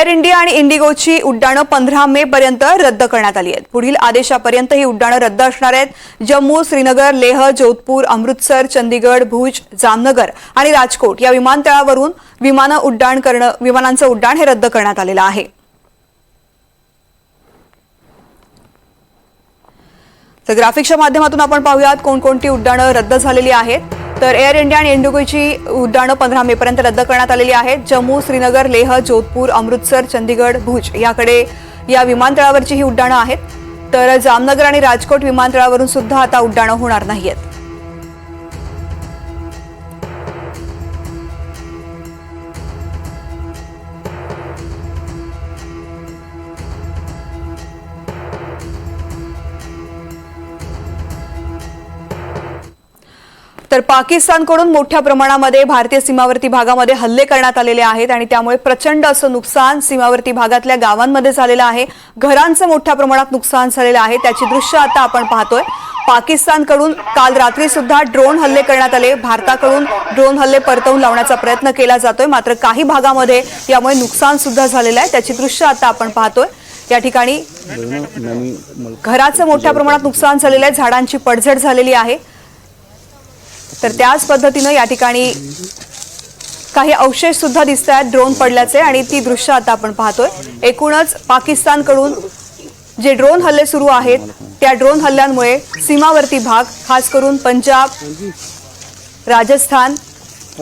Air India आणि इंडिगोची उड्डाणं पंधरा मे पर्यंत रद्द करण्यात आली आहेत. पुढील आदेशापर्यंत ही उड्डाणं रद्द असणार आहेत. जम्मू श्रीनगर लेह जोधपूर अमृतसर चंदीगड भुज जामनगर आणि राजकोट या विमानतळावरून विमानं उड्डाण करणं विमानांचं उड्डाण हे रद्द करण्यात आलेलं आहे. तर ग्राफिक्सच्या माध्यमातून आपण पाहूयात कोणकोणती उड्डाणं रद्द झालेली आहेत. तर एअर इंडिया आणि इंडिगोची उड्डाणं पंधरा मे पर्यंत रद्द करण्यात आलेली आहेत. जम्मू श्रीनगर लेह जोधपूर अमृतसर चंदीगड भुज याकडे या विमानतळावरची ही उड्डाणं आहेत. तर जामनगर आणि राजकोट विमानतळावरून सुद्धा आता उड्डाणं होणार नाहीयेत. तर पाकिस्तानकडून मोठ्या प्रमाणामध्ये भारतीय सीमावर्ती भागामध्ये हल्ले करण्यात आलेले आहेत आणि त्यामुळे प्रचंड असं नुकसान सीमावर्ती भागातल्या गावांमध्ये झालेलं आहे. घरांचं मोठ्या प्रमाणात नुकसान झालेलं आहे. त्याची दृश्य आता आपण पाहतोय. पाकिस्तानकडून काल रात्री सुद्धा ड्रोन हल्ले करण्यात आले. भारताकडून ड्रोन हल्ले परतवून लावण्याचा प्रयत्न केला जातोय. मात्र काही भागामध्ये यामुळे नुकसान सुद्धा झालेलं आहे. त्याची दृश्य आता आपण पाहतोय. या ठिकाणी घराचं मोठ्या प्रमाणात नुकसान झालेलं आहे. झाडांची पडझड झालेली आहे. तर त्याच पद्धतीनं या ठिकाणी काही अवशेष सुद्धा दिसत आहेत ड्रोन पडल्याचे आणि ती दृश्य आता आपण पाहतोय. एकूणच पाकिस्तानकडून जे ड्रोन हल्ले सुरू आहेत त्या ड्रोन हल्ल्यांमुळे सीमावर्ती भाग खास करून पंजाब राजस्थान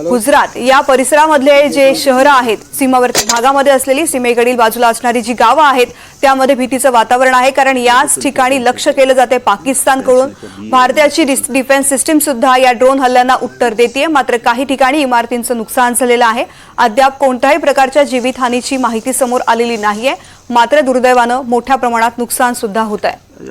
गुजरात या परिसरामधले जे शहरं आहेत सीमावर्ती भागामध्ये असलेली सीमेकडील बाजूला असणारी जी गावं आहेत त्यामध्ये भीतीचं वातावरण आहे. कारण याच ठिकाणी लक्ष केलं जाते पाकिस्तानकडून. भारताची डिफेन्स सिस्टीम सुद्धा या ड्रोन हल्ल्यांना उत्तर देते मात्र काही ठिकाणी इमारतींचं नुकसान झालेलं आहे. अद्याप कोणत्याही प्रकारच्या जीवितहानीची माहिती समोर आलेली नाहीये. मात्र दुर्दैवानं मोठ्या प्रमाणात नुकसान सुद्धा होत आहे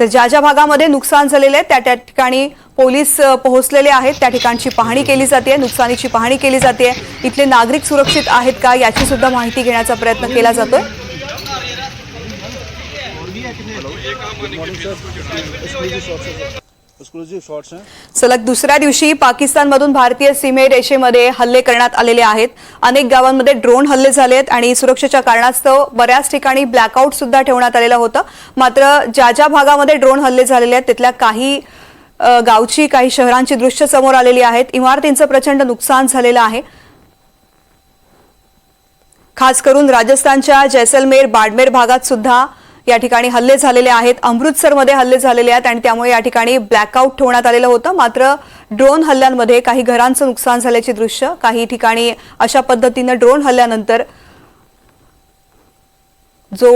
तर ज्या ज्या भागामध्ये नुकसान झालेलं आहे त्या त्या ठिकाणी पोलीस पोहोचलेले आहेत. त्या ठिकाणची पाहणी केली जाते नुकसानीची पाहणी केली जाते. इथले नागरिक सुरक्षित आहेत का याची सुद्धा माहिती घेण्याचा प्रयत्न केला जातोय. Eh? सलग दुसऱ्या दिवशी पाकिस्तानमधून भारतीय सीमे रेषेमध्ये हल्ले करण्यात आलेले आहेत. अनेक गावांमध्ये ड्रोन हल्ले झाले आहेत आणि सुरक्षेच्या कारणास्तव बऱ्याच ठिकाणी ब्लॅकआउट सुद्धा ठेवण्यात आलेलं होतं. मात्र ज्या ज्या भागामध्ये ड्रोन हल्ले झालेले आहेत तिथल्या काही गावची काही शहरांची दृश्य समोर आलेली आहेत. इमारतींचं प्रचंड नुकसान झालेलं आहे. खास करून राजस्थानच्या जैसलमेर बाडमेर भागात सुद्धा या ठिकाणी हल्ले झालेले आहेत. अमृतसरमध्ये हल्ले झालेले आहेत आणि त्यामुळे या ठिकाणी ब्लॅकआउट ठेवण्यात आलेलं होतं. मात्र ड्रोन हल्ल्यांमध्ये काही घरांचं नुकसान झाल्याची दृश्य काही ठिकाणी अशा पद्धतीनं ड्रोन हल्ल्यानंतर जो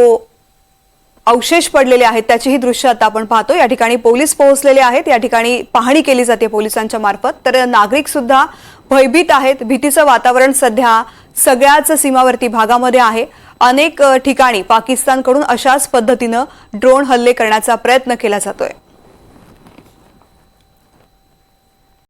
अवशेष पडलेले आहेत त्याचीही दृश्य आता आपण पाहतो या ठिकाणी पोलीस पोहोचलेले आहेत. या ठिकाणी पाहणी केली जाते पोलिसांच्या मार्फत. तर नागरिक सुद्धा भयभीत आहेत. भीतीचं वातावरण सध्या सगळ्याच सीमावर्ती भागामध्ये आहे. अनेक ठिकाणी पाकिस्तानकडून अशाच पद्धतीनं ड्रोन हल्ले करण्याचा प्रयत्न केला जातोय.